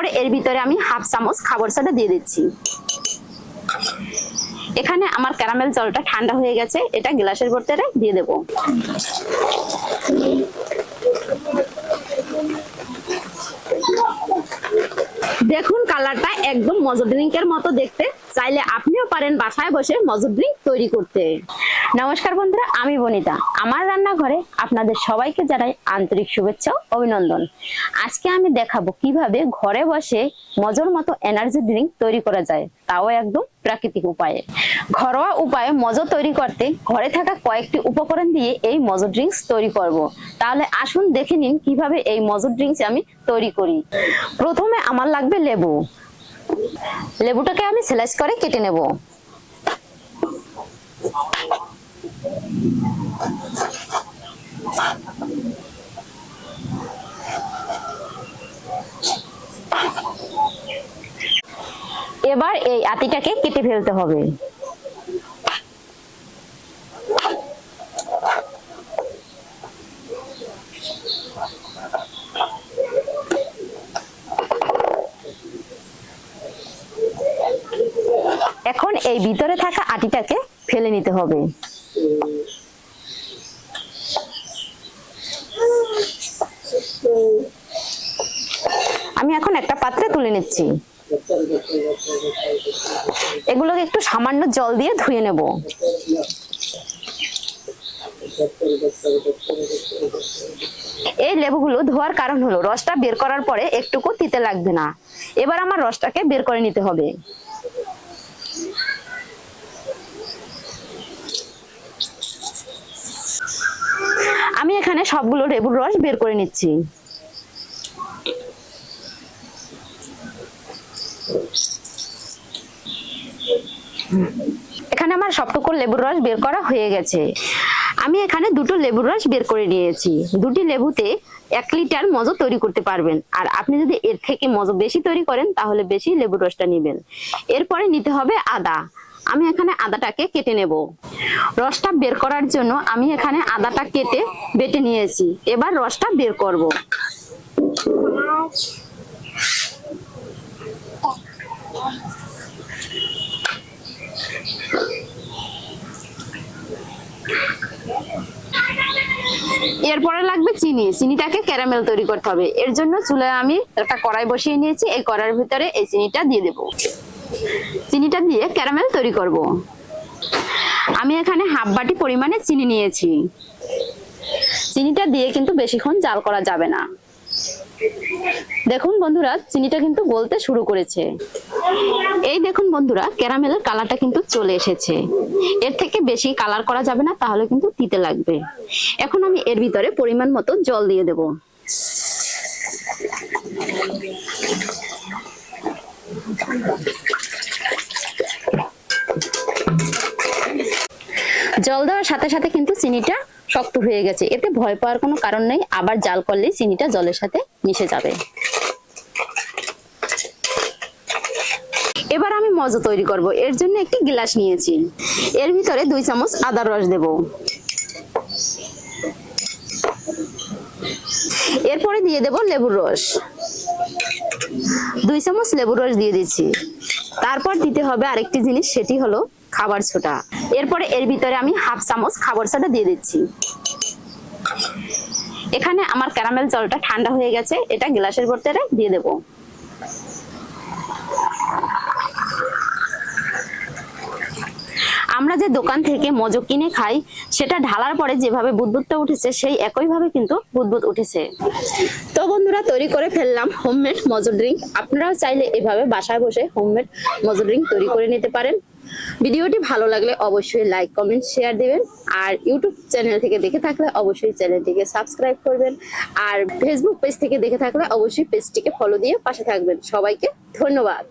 এরপরে এর ভিতরে আমি হাফ চামচ খাবার সোডা দিয়ে দিচ্ছি। এখানে আমার ক্যারামেল জলটা ঠান্ডা হয়ে গেছে, এটা গ্লাসের ভেতরে দিয়ে দেব। দেখুন কালারটা একদম মজা ড্রিঙ্কের মতো দেখতে, চাইলে আপনিও পারেন বাসায় বসে মজা ড্রিঙ্ক তৈরি করতে। নমস্কার বন্ধুরা, আমি বনিতা। আমার রান্নাঘরে আপনাদের সবাইকে জানাই আন্তরিক শুভেচ্ছা অভিনন্দন। আজকে আমি দেখাবো কীভাবে ঘরে বসে মজার মতো এনার্জি ড্রিঙ্ক তৈরি করা যায়, তাও একদম প্রাকৃতিক উপায়ে। ঘরোয়া উপায়ে মজা তৈরি করতে ঘরে থাকা কয়েকটি উপকরণ দিয়ে এই মজা ড্রিঙ্কস তৈরি করব। তাহলে আসুন দেখে নিন কীভাবে এই মজা ড্রিঙ্কস আমি তৈরি করি। প্রথমে আমার লাগবে লেবু। লেবুটাকে আমি স্লাইস করে কেটে নেব। এবার এই আতিটাকে কেটে ফেলতে হবে। এখন এই ভিতরে থাকা আটিটাকে ফেলে নিতে হবে আমি এখন একটা পাত্রে তুলে নিচ্ছি। এগুলোকে একটু সামান্য জল দিয়ে ধুয়ে নেব। এই লেবুগুলো ধোয়ার কারণ হলো, রসটা বের করার পরে একটুকু তিতে লাগবে না। এবার আমার রসটাকে বের করে নিতে হবে। আমি এখানে সবগুলো লেবুর রস বের করে নিচ্ছি। এখানে আমার সবটুকু লেবুর রস বের করা হয়ে গেছে। আমি এখানে দুটো লেবুর রস বের করে নিয়েছি। দুটি লেবুতে এক লিটার মজো তৈরি করতে পারবেন। আর আপনি যদি এর থেকে মজো বেশি তৈরি করেন, তাহলে বেশি লেবুর রসটা নেবেন। এরপরে নিতে হবে আদা। আমি এখানে আদাটাকে কেটে নেব। রসটা বের করার জন্য আমি এখানে আদাটা কেটে বেটে নিয়েছি। এবার রসটা বের করব। এরপরে লাগবে চিনি। চিনিটাকে ক্যারামেল তৈরি করতে হবে। এর জন্য চুলে আমি একটা কড়াই বসিয়ে নিয়েছি। এই কড়াইয়ের ভিতরে এই চিনিটা দিয়ে দেব। চিনিটা দিয়ে ক্যারামেল তৈরি করব। আমি এখানে হাফ বাটি পরিমাণে চিনি নিয়েছি। চিনিটা দিয়ে কিন্তু বেশিক্ষণ জাল করা যাবে না। দেখুন বন্ধুরা, চিনিটা কিন্তু গলতে শুরু করেছে। এই দেখুন বন্ধুরা, ক্যারামেলের কালারটা কিন্তু চলে এসেছে। এর থেকে বেশি কালার করা যাবে না, তাহলে কিন্তু তিতে লাগবে। এখন আমি এর ভিতরে পরিমাণ মতো জল দিয়ে দেব। জল দেওয়ার সাথে সাথে কিন্তু চিনিটা শক্ত হয়ে গেছে। এতে ভয় পাওয়ার কোনো কারণ নেই। আবার জাল করলেই চিনিটা জলের সাথে মিশে যাবে। এবার আমি মজা তৈরি করব। এর জন্য একটি গিলাস নিয়েছি। এর ভিতরে দুই চামচ আদার রস দেব। এরপরে দিয়ে দেব লেবুর রস। দুই চামচ লেবুর রস দিয়ে দিচ্ছি। তারপর দিতে হবে আরেকটি জিনিস, সেটি হলো খাবার সোডা এরপরে এর ভিতরে আমি হাফ চামচ খাবার সোডা দিয়ে দিচ্ছি। এখানে আমার ক্যারামেল জলটা ঠান্ডা হয়ে গেছে, এটা গ্লাসের ভেতরে দিয়ে দেবো। আমরা যে দোকান থেকে মজো কিনে খাই, সেটা ঢালার পরে যেভাবে বুদবুদটা উঠেছে, সেই একইভাবে কিন্তু বুদবুদ উঠেছে। তো বন্ধুরা, তৈরি করে ফেললাম হোমমেড মজো ড্রিঙ্ক আপনারাও চাইলে এভাবে বাসায় বসে হোমমেড মজো ড্রিঙ্ক তৈরি করে নিতে পারেন। ভিডিওটি ভালো লাগলে অবশ্যই লাইক কমেন্ট শেয়ার দেবেন। আর ইউটিউব চ্যানেল থেকে দেখে থাকলে অবশ্যই চ্যানেলটিকে সাবস্ক্রাইব করবেন। আর ফেসবুক পেজ থেকে দেখে থাকলে অবশ্যই পেজটিকে ফলো দিয়ে পাশে থাকবেন। সবাইকে ধন্যবাদ।